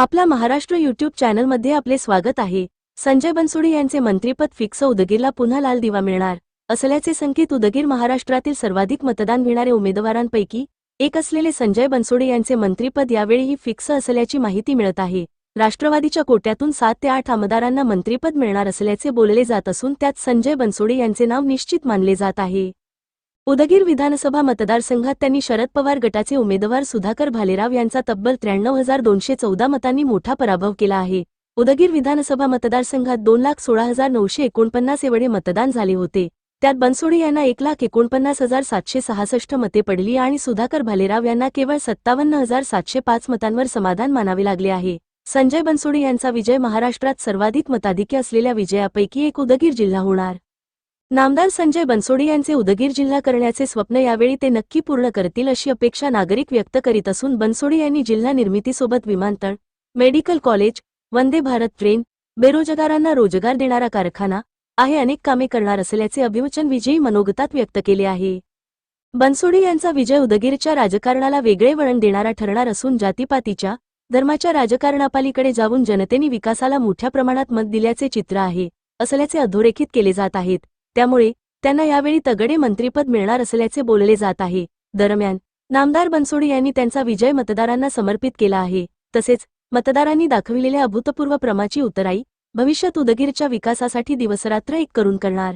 आपला महाराष्ट्र युट्यूब चॅनलमध्ये आपले स्वागत आहे. संजय बनसोडे यांचे मंत्रीपद फिक्स उदगीरला पुन्हा लाल दिवा मिळणार. असल्याचे संकेत उदगीर महाराष्ट्रातील सर्वाधिक मतदान घेणाऱ्या उमेदवारांपैकी एक असलेले संजय बनसोडे यांचे मंत्रीपद यावेळीही फिक्स असल्याची माहिती मिळत आहे. राष्ट्रवादीच्या कोट्यातून सात ते आठ आमदारांना मंत्रीपद मिळणार असल्याचे बोलले जात असून त्यात संजय बनसोडे यांचे नाव निश्चित मानले जात आहे. उदगीर विधानसभा मतदारसंघात त्यांनी शरद पवार गटाचे उमेदवार सुधाकर भालेराव यांचा तब्बल त्र्याण्णव हजार दोनशे चौदा मतांनी मोठा पराभव केला आहे. उदगीर विधानसभा मतदारसंघात दोन लाख सोळा हजार नऊशे एकोणपन्नास एवढे मतदान झाले होते. त्यात बनसोडे यांना एक लाख एकोणपन्नास हजार सातशे सहासष्ट मते पडली आणि सुधाकर भालेराव यांना केवळ सत्तावन्न हजार सातशे पाच मतांवर समाधान मानावे लागले आहे. संजय बनसोडे यांचा विजय महाराष्ट्रात सर्वाधिक मताधिक्य असलेल्या विजयापैकी एक उदगीर जिल्हा होणार. नामदार संजय बनसोडे यांचे उदगीर जिल्हा करण्याचे स्वप्न यावेळी ते नक्की पूर्ण करतील अशी अपेक्षा नागरिक व्यक्त करीत असून बनसोडे यांनी जिल्हा निर्मितीसोबत विमानतळ medical college Vande Bharat train बेरोजगारांना रोजगार देणारा कारखाना आहे अनेक कामे करणार असल्याचे अभिवचन विजयी मनोगतात व्यक्त केले आहे. बनसोडे यांचा विजय उदगीरच्या राजकारणाला वेगळे वळण देणारा ठरणार असून जातीपातीच्या धर्माच्या राजकारणापालीकडे जाऊन जनतेने विकासाला मोठ्या प्रमाणात मत दिल्याचे चित्र आहे असल्याचे अधोरेखित केले जात आहेत. त्यामुळे त्यांना यावेळी तगडे मंत्रीपद मिळणार असल्याचे बोलले जात आहे. दरम्यान नामदार बनसोडे यांनी त्यांचा विजय मतदारांना समर्पित केला आहे. तसेच मतदारांनी दाखविलेल्या अभूतपूर्व प्रमाची उतराई भविष्यात उदगीरच्या विकासासाठी दिवसरात्र एक करून करणार.